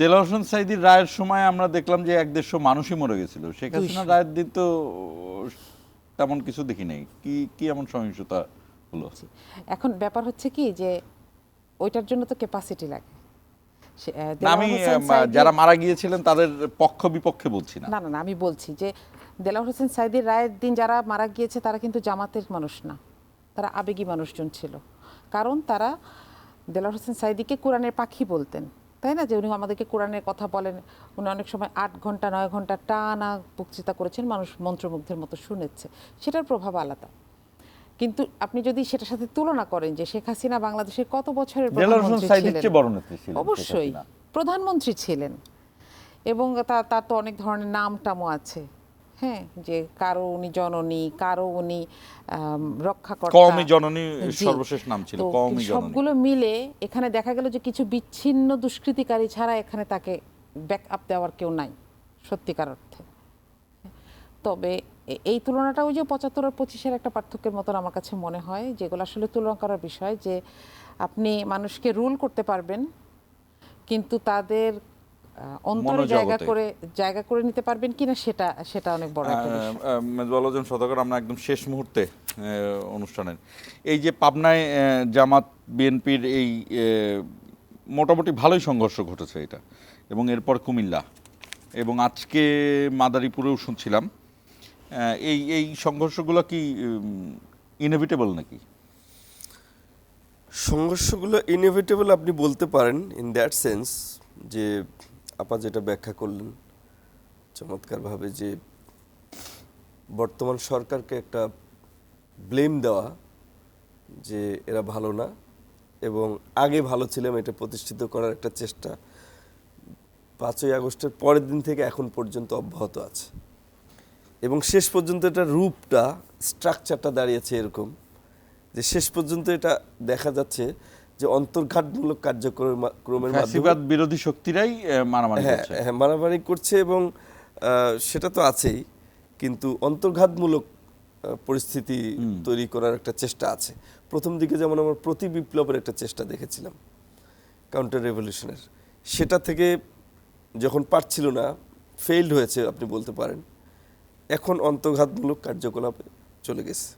দেলা হোসেন সাইদির রায়ের সময় আমরা দেখলাম যে এক দেড়শো মানুষই মরে গেছিল। শেখ হাসিনা রায়ের দিন তো তেমন কিছু দেখি নাই। কি কি এমন সহিংসতা হলো? এখন ব্যাপার হচ্ছে কি যে ওইটার জন্য তো ক্যাপাসিটি লাগে। আমি যারা মারা গিয়েছিলেন তাদের পক্ষ বিপক্ষে বলছি না। না না না আমি বলছি যে দেলাওয়ার হোসেন সাইদির রায়ের দিন যারা মারা গিয়েছে তারা কিন্তু জামাতের মানুষ না। তারা আবেগী মানুষজন ছিল। কারণ তারা দেলাওয়ার হোসেন সাইদিকে কোরআনের পাখি বলতেন। তাই না? যে উনি আমাদেরকে কোরআনের কথা বলেন উনি অনেক সময় আট ঘণ্টা নয় ঘণ্টা টানা বক্তৃতা করেছেন মানুষ মন্ত্রমুগ্ধের মতো শুনেছে। সেটার প্রভাব আলাদা। কিন্তু আপনি যদি সেটার সাথে তুলনা করেন যে শেখ হাসিনা বাংলাদেশের কত বছরের অবশ্যই। প্রধানমন্ত্রী ছিলেন। এবং তার তো অনেক ধরনের নাম টামও আছে। হ্যাঁ যে কারও উনি জননী কারও উনি রক্ষাকর্তা। কওমি জননী সর্বশেষ নাম ছিল কওমি জননী। সবগুলো মিলে এখানে দেখা গেল যে কিছু বিচ্ছিন্ন দুষ্কৃতিকারী ছাড়া এখানে তাকে ব্যাক আপ দেওয়ার কেউ নাই সত্যিকার অর্থে। তবে এই তুলনাটা ওই যে পঁচাত্তর আর পঁচিশের একটা পার্থক্যের মতন আমার কাছে মনে হয় যেগুলো আসলে তুলনা করার বিষয় যে আপনি মানুষকে রুল করতে পারবেন কিন্তু তাদের অন্তরে জায়গা করে জায়গা করে নিতে পারবেন কিনা সেটা সেটা অনেক বড় একটা বিষয়। মেজবাল সদাগর আমরা একদম শেষ মুহূর্তে অনুষ্ঠানের। এই যে পাবনায় জামাত বিএনপির এই মোটামুটি ভালোই সংঘর্ষ ঘটেছে এটা এবং এরপর কুমিল্লা। এবং আজকে মাদারীপুরেও শুনছিলাম এই এই সংঘর্ষগুলো কি ইনএভিটেবল নাকি? সংঘর্ষগুলো ইনএভিটেবল আপনি বলতে পারেন ইন দ্যাট সেন্স যে আপা যেটা ব্যাখ্যা করলেন, চমৎকারভাবে যে বর্তমান সরকারকে একটা ব্লেম দেওয়া যে এরা ভালো না এবং আগে ভালো ছিলাম এটা প্রতিষ্ঠিত করার একটা চেষ্টা পাঁচই আগস্টের পরের দিন থেকে এখন পর্যন্ত অব্যাহত আছে। এবং শেষ পর্যন্ত এটা রূপটা স্ট্রাকচারটা দাঁড়িয়েছে এরকম যে শেষ পর্যন্ত এটা দেখা যাচ্ছে যে অন্তর্ঘাতমূলক কার্যক্রমের ফ্যাসিবাদ বিরোধী শক্তিরাই মারামারি হ্যাঁ করছে। হ্যাঁ মারামারি করছে এবং সেটা তো আছেই কিন্তু অন্তর্ঘাতমূলক পরিস্থিতি তৈরি করার একটা চেষ্টা আছে। প্রথম দিকে যেমন আমরা প্রতি বিপ্লবের একটা চেষ্টা দেখেছিলাম কাউন্টার রেভলিউশনের সেটা থেকে যখন পারছিল না ফেইল্ড হয়েছে আপনি বলতে পারেন এখন অন্তর্ঘাতমূলক কার্যকলাপে চলে গেছে।